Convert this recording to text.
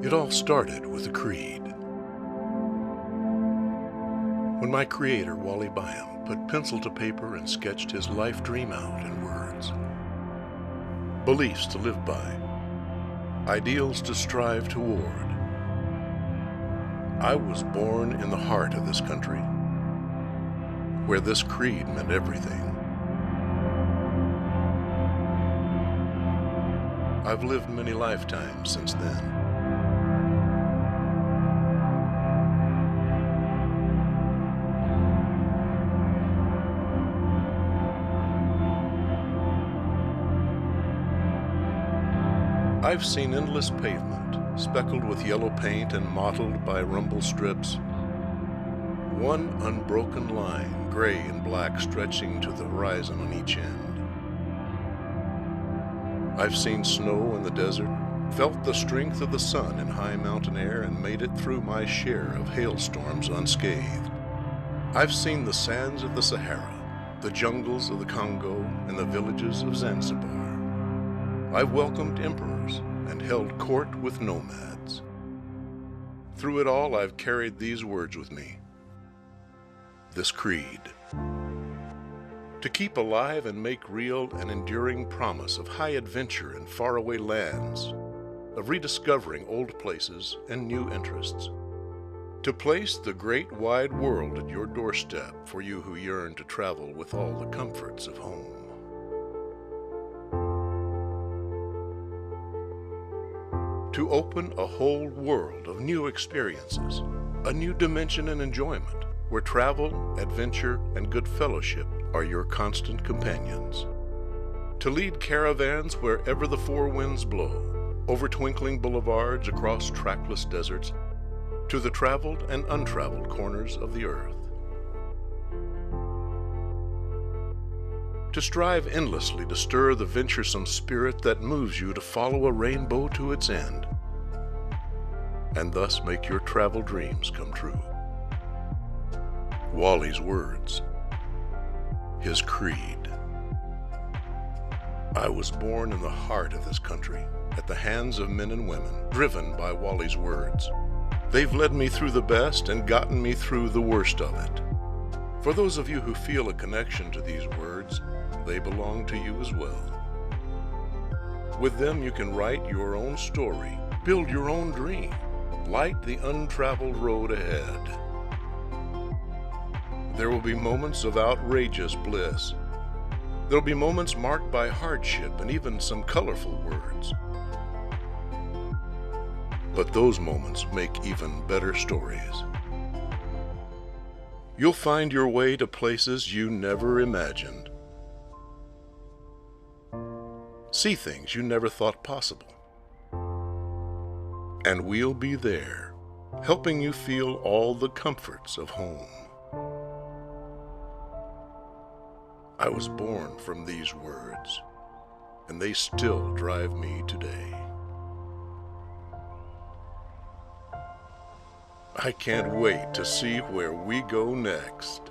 It all started with a creed. When my creator, Wally Byam, put pencil to paper and sketched his life dream out in words. Beliefs to live by, ideals to strive toward. I was born in the heart of this country, where this creed meant everything. I've lived many lifetimes since then. I've seen endless pavement, speckled with yellow paint and mottled by rumble strips. One unbroken line, gray and black, stretching to the horizon on each end. I've seen snow in the desert, felt the strength of the sun in high mountain air, and made it through my share of hailstorms unscathed. I've seen the sands of the Sahara, the jungles of the Congo, and the villages of Zanzibar. I've welcomed emperors and held court with nomads. Through it all, I've carried these words with me this creed. To keep alive and make real an enduring promise of high adventure in faraway lands, of rediscovering old places and new interests. To place the great wide world at your doorstep for you who yearn to travel with all the comforts of home. To open a whole world of new experiences, a new dimension and enjoyment, where travel, adventure, and good fellowship are your constant companions. To lead caravans wherever the four winds blow, over twinkling boulevards, across trackless deserts, to the traveled and untraveled corners of the earth. To strive endlessly to stir the venturesome spirit that moves you to follow a rainbow to its end, and thus make your travel dreams come true. Wally's words, his creed. I was born in the heart of this country, at the hands of men and women, driven by Wally's words. They've led me through the best and gotten me through the worst of it. For those of you who feel a connection to these words, they belong to you as well. With them, you can write your own story, build your own dream, light the untraveled road ahead. There will be moments of outrageous bliss. There'll be moments marked by hardship and even some colorful words. But those moments make even better stories. You'll find your way to places you never imagined. See things you never thought possible. And we'll be there, helping you feel all the comforts of home. I was born from these words, and they still drive me today. I can't wait to see where we go next.